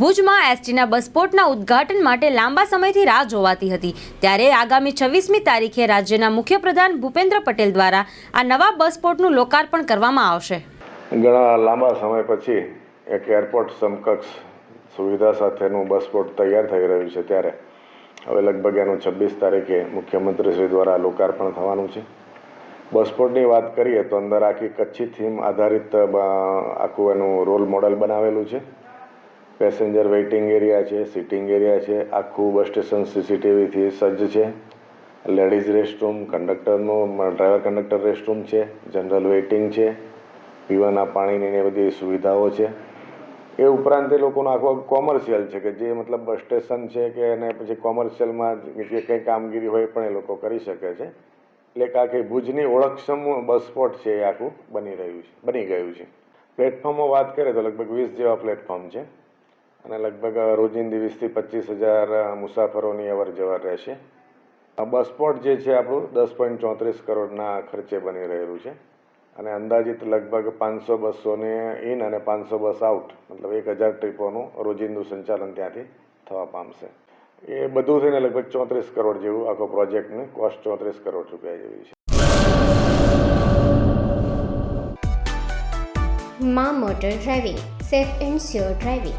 ભુજમાં એસટીના બસપોર્ટના ઉદ્ઘાટન માટે લાંબા સમયથી રાહ જોવાતી હતી. ત્યારે આગામી છવ્વીસમી તારીખે રાજ્યના મુખ્યપ્રધાન ભૂપેન્દ્ર પટેલ દ્વારા આ નવા બસપોર્ટનું લોકાર્પણ કરવામાં આવશે. ઘણા લાંબા સમય પછી એક એરપોર્ટ સમકક્ષ સુવિધા સાથેનું બસપોર્ટ તૈયાર થઈ રહ્યું છે ત્યારે હવે લગભગ એનું છવ્વીસ તારીખે મુખ્યમંત્રીશ્રી દ્વારા લોકાર્પણ થવાનું છે. બસપોર્ટની વાત કરીએ તો અંદર આખી કચ્છી થીમ આધારિત આખું એનું રોલ મોડલ બનાવેલું છે. પેસેન્જર વેઇટિંગ એરિયા છે સિટિંગ એરિયા છે, આખું બસ સ્ટેશન સીસીટીવીથી સજ્જ છે. લેડીઝ રેસ્ટરૂમ કંડક્ટરનું ડ્રાઈવર કંડક્ટર રેસ્ટરૂમ છે જનરલ વેઇટિંગ છે, પીવાના પાણીની એ બધી સુવિધાઓ છે. એ ઉપરાંત એ લોકોનું આખો કોમર્શિયલ છે કે જે મતલબ બસ સ્ટેશન છે કે એને પછી કોમર્શિયલમાં જે કંઈ કામગીરી હોય પણ એ લોકો કરી શકે છે. એટલે કે આખી ભુજની ઓળખક્ષમ બસ સ્પોટ છે એ આખું બની રહ્યું છે, બની ગયું છે. પ્લેટફોર્મમાં વાત કરીએ તો લગભગ વીસ જેવા પ્લેટફોર્મ છે. અને લગભગ રોજિંદી વીસથી પચીસ હજાર મુસાફરોની અવર જવર રહેશે. સ્પોટ જે છે આપણું દસ પોઈન્ટ ચોત્રીસ કરોડના ખર્ચે બની રહેલું છે. અને અંદાજિત લગભગ પાંચસો બસોને ઇન અને પાંચસો બસ આઉટ, મતલબ એક હજાર ટ્રીપોનું રોજિંદુ સંચાલન ત્યાંથી થવા પામશે. એ બધું થઈને લગભગ ચોત્રીસ કરોડ જેવું આખો પ્રોજેક્ટની કોસ્ટ ચોત્રીસ કરોડ રૂપિયા જેવી છે. Maa motor driving, safe and sure driving.